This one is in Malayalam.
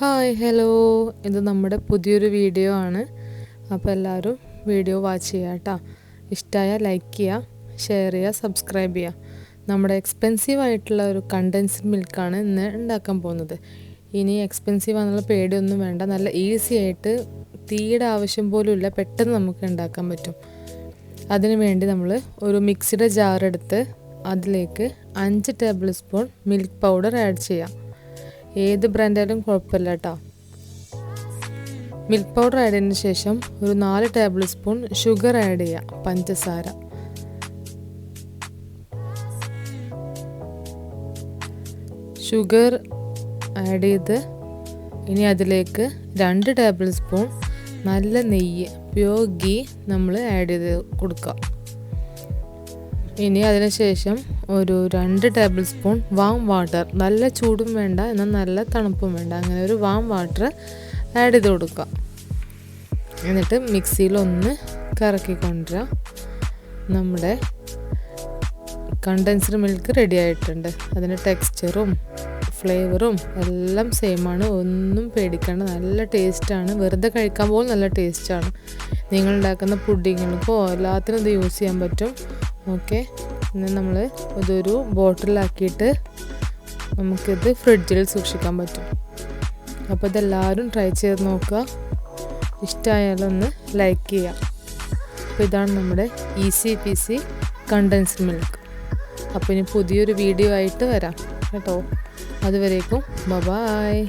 Hi hello. ഇത് നമ്മുടെ പുതിയൊരു വീഡിയോ ആണ്. അപ്പോൾ എല്ലാവരും വീഡിയോ വാച്ച് ചെയ്യുക കേട്ടോ ഇഷ്ടമായ ലൈക്ക് ചെയ്യുക ഷെയർ ചെയ്യുക സബ്സ്ക്രൈബ് ചെയ്യുക നമ്മുടെ എക്സ്പെൻസീവ് ആയിട്ടുള്ള ഒരു കണ്ടൻസ്ഡ് മിൽക്കാണ് ഇന്ന് ഉണ്ടാക്കാൻ പോകുന്നത്. ഇനി എക്സ്പെൻസീവ് ആണെന്നുള്ള പേടിയൊന്നും വേണ്ട. നല്ല ഈസി ആയിട്ട് തീയുടെ ആവശ്യം പോലും ഇല്ല. പെട്ടെന്ന് നമുക്ക് ഉണ്ടാക്കാൻ പറ്റും. അതിനു വേണ്ടി നമ്മൾ ഒരു മിക്സിയുടെ ജാർ എടുത്ത് അതിലേക്ക് അഞ്ച് tablespoon milk powder add ചെയ്യാം. ഏത് ബ്രാൻഡായാലും കുഴപ്പമില്ല കേട്ടോ. മിൽക്ക് പൗഡർ ആഡ് ചെയ്തതിന് ശേഷം ഒരു നാല് ടേബിൾ സ്പൂൺ ഷുഗർ ആഡ് ചെയ്യുക പഞ്ചസാര. ഷുഗർ ആഡ് ചെയ്ത് ഇനി അതിലേക്ക് രണ്ട് ടേബിൾ സ്പൂൺ നല്ല നെയ്യ് പ്യോർ ഗീ നമ്മൾ ആഡ് ചെയ്ത് കൊടുക്കുക ഇനി അതിനുശേഷം ഒരു രണ്ട് ടേബിൾ സ്പൂൺ വാം വാട്ടർ നല്ല ചൂടും വേണ്ട എന്നാൽ നല്ല തണുപ്പും വേണ്ട. അങ്ങനെ ഒരു വാം വാട്ടർ ആഡ് ചെയ്ത് കൊടുക്കുക. എന്നിട്ട് മിക്സിയിലൊന്ന് കറക്കി കൊണ്ടുവരിക നമ്മുടെ കണ്ടൻസ്ഡ് മിൽക്ക് റെഡി ആയിട്ടുണ്ട്. അതിന്റെ ടെക്സ്ചറും ഫ്ലേവറും എല്ലാം സെയിമാണ് ഒന്നും പേടിക്കേണ്ട. നല്ല ടേസ്റ്റാണ് വെറുതെ കഴിക്കാൻ പോലും നല്ല ടേസ്റ്റാണ് നിങ്ങൾ ഉണ്ടാക്കുന്ന എല്ലാത്തിനും ഇത് യൂസ് ചെയ്യാൻ പറ്റും. ഓക്കെ. ഇന്ന് നമ്മൾ ഇതൊരു ബോട്ടിലാക്കിയിട്ട് നമുക്കിത് ഫ്രിഡ്ജിൽ സൂക്ഷിക്കാൻ പറ്റും. അപ്പോൾ ഇതെല്ലാവരും ട്രൈ ചെയ്ത് നോക്കുക. ഇഷ്ടമായാലൊന്ന് ലൈക്ക് ചെയ്യുക. അപ്പോൾ ഇതാണ് നമ്മുടെ ഈസി സി കണ്ടൻസ് മിൽക്ക്. അപ്പോൾ ഇനി പുതിയൊരു വീഡിയോ ആയിട്ട് വരാം. കേട്ടോ. അതുവരേക്കും ബ ബായ്